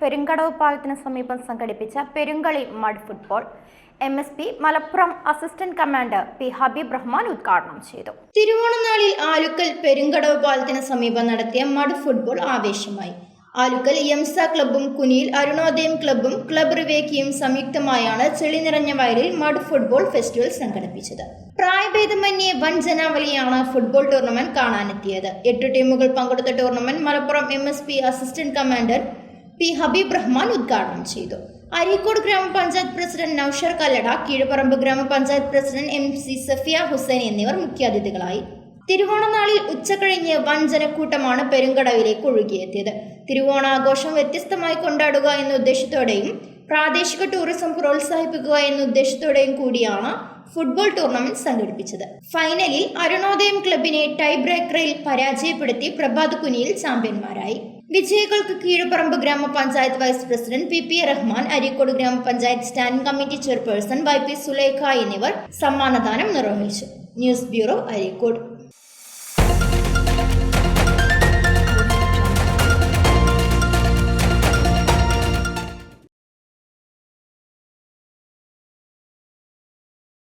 പെരുങ്കടവ് പാലത്തിന് സമീപം സംഘടിപ്പിച്ച Perumkali mud football M S P Malappuram assistant commander P Habeeb Rahman ഉദ്ഘാടനം ചെയ്തു. തിരുവോണനാളിൽ ആലുക്കൽ പെരുങ്കടവ് പാലത്തിന് സമീപം നടത്തിയ മഡ് ഫുട്ബോൾ ആവേശമായി. ആലുക്കൽ യംസ ക്ലബ്ബും കുനിയിൽ അരുണോദയം ക്ലബ്ബും ക്ലബ് റിവേക്കിയും സംയുക്തമായാണ് ചെളി നിറഞ്ഞ വയലിൽ മഡ് ഫുട്ബോൾ ഫെസ്റ്റിവൽ സംഘടിപ്പിച്ചത്. പ്രായഭേദമന്യേ വൻ ജനാവലിയാണ് ഫുട്ബോൾ ടൂർണമെന്റ് കാണാനെത്തിയത്. എട്ട് ടീമുകൾ പങ്കെടുത്ത tournament Malappuram M S P assistant commander P Habeeb Rahman ഉദ്ഘാടനം ചെയ്തു. അരീക്കോട് ഗ്രാമപഞ്ചായത്ത് പ്രസിഡന്റ് നൌഷർ കല്ലട കീഴുപറമ്പ് ഗ്രാമപഞ്ചായത്ത് president M C Safiya Hussain എന്നിവർ മുഖ്യാതിഥികളായി. തിരുവോണനാളിൽ ഉച്ചകഴിഞ്ഞ് വൻ ജനക്കൂട്ടമാണ് പെരുങ്കടവിലേക്ക് ഒഴുകിയെത്തിയത്. തിരുവോണാഘോഷം വ്യത്യസ്തമായി കൊണ്ടാടുക എന്ന ഉദ്ദേശത്തോടെയും പ്രാദേശിക ടൂറിസം പ്രോത്സാഹിപ്പിക്കുക എന്ന ഉദ്ദേശത്തോടെയും കൂടിയാണ് ഫുട്ബോൾ ടൂർണമെന്റ് സംഘടിപ്പിച്ചത്. ഫൈനലിൽ അരുണോദയം ക്ലബിനെ ടൈ ബ്രേക്കറിൽ പരാജയപ്പെടുത്തി പ്രഭാത് കുനിയിൽ ചാമ്പ്യന്മാരായി. വിജയികൾക്ക് കീഴുപറമ്പ് ഗ്രാമപഞ്ചായത്ത് vice president P P Rahman Areekode ഗ്രാമപഞ്ചായത്ത് standing committee chairperson Y P Sulekha എന്നിവർ സമ്മാനദാനം നിർവഹിച്ചു. News bureau Areekode.